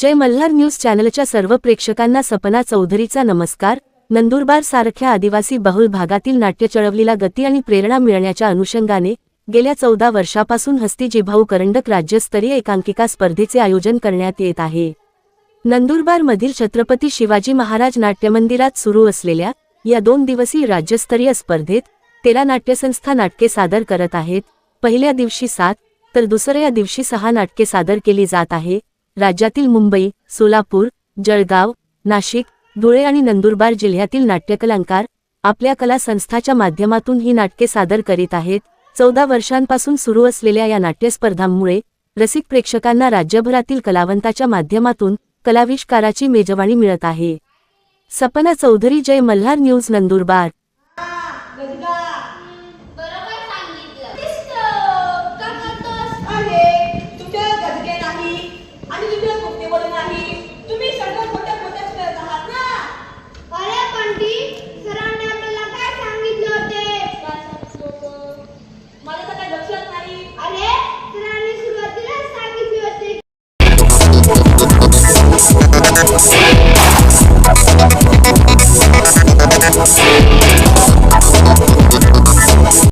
जय Malhar news चॅनलच्या सर्व प्रेक्षकांना सपना चौधरीचा नमस्कार. नंदुरबार सारख्या आदिवासी बहुल भागातील नाट्य चळवलीला गती आणि प्रेरणा मिळण्याच्या अनुषंगाने गेल्या चौदा वर्षापासून हस्ती जिभाऊ करंडक राज्यस्तरीय एकांकिका स्पर्धेचे आयोजन करण्यात येत आहे. नंदुरबारमधील छत्रपती शिवाजी महाराज नाट्यमंदिरात सुरू असलेल्या या दोन दिवसीय राज्यस्तरीय स्पर्धेत तेरा नाट्यसंस्था नाटके सादर करत आहेत. पहिल्या दिवशी सात तर दुसऱ्या दिवशी सहा नाटके सादर केली जात आहे. राज्यातील मुंबई सोलापूर जळगाव नाशिक धुळे आणि नंदुरबार जिल्ह्यातील नाट्यकलांकार आपल्या कला संस्थाच्या माध्यमातून ही नाटके सादर करीत आहेत. चौदा वर्षांपासून सुरू असलेल्या या नाट्यस्पर्धांमुळे रसिक प्रेक्षकांना राज्यभरातील कलावंताच्या माध्यमातून कलाविष्काराची मेजवानी मिळत आहे. सपना चौधरी जय मल्हार न्यूज नंदुरबार.